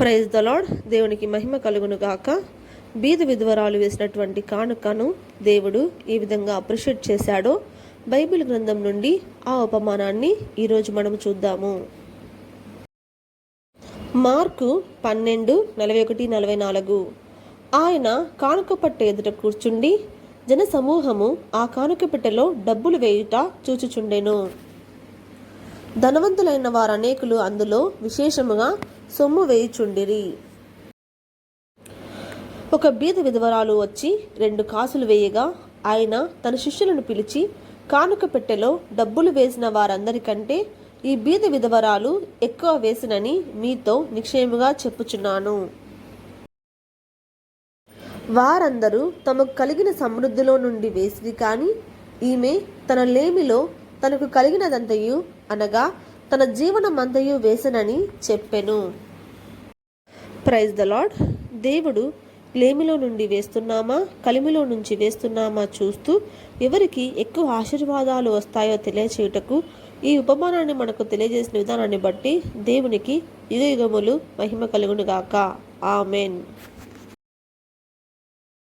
Praise the lord దేవునికి మహిమ కలుగును గాక. బీద విధవరాలు వేసినటువంటి కానుకను దేవుడు ఏ విధంగా అప్రిషియేట్ చేశాడో. బైబిల్ గ్రంథం నుండి ఆ ఉపమానాన్ని ఈరోజు మనం చూద్దాము. మార్కు పన్నెండు నలభై ఒకటి నలభై నాలుగు. ఆయన కానుక పట్టె ఎదుట కూర్చుండి జన సమూహము ఆ కానుక పెట్టెలో డబ్బులు వేయుట చూచుచుండెను. ధనవంతులైన వారు అనేకులు అందులో విశేషముగా సొమ్ము వేయుచుండిరి. ఒక బీద విధవరాలు వచ్చి రెండు కాసులు వేయగా ఆయన తన శిష్యులను పిలిచి కానుక పెట్టెలో డబ్బులు వేసిన వారందరికంటే ఈ బీద విధవరాలు ఎక్కువ వేసినని మీతో నిక్షేముగా చెప్పుచున్నాను. వారందరూ తమకు కలిగిన సమృద్ధిలో నుండి వేసిరి కానీ ఈమె తన లేమిలో తనకు కలిగినదంతయు అనగా తన జీవనమంతయు వేసనని చెప్పెను. ప్రైజ్ ద లాడ్ దేవుడు లేమిలో నుండి వేస్తున్నామా? కలిమిలో నుంచి వేస్తున్నామా చూస్తూ ఎవరికి ఎక్కువ ఆశీర్వాదాలు వస్తాయో తెలియచేయుటకు ఈ ఉపమానాన్ని మనకు తెలియజేసిన విధానాన్ని బట్టి దేవునికి యుగ యుగములు మహిమ కలుగునుగాక. ఆమెన్.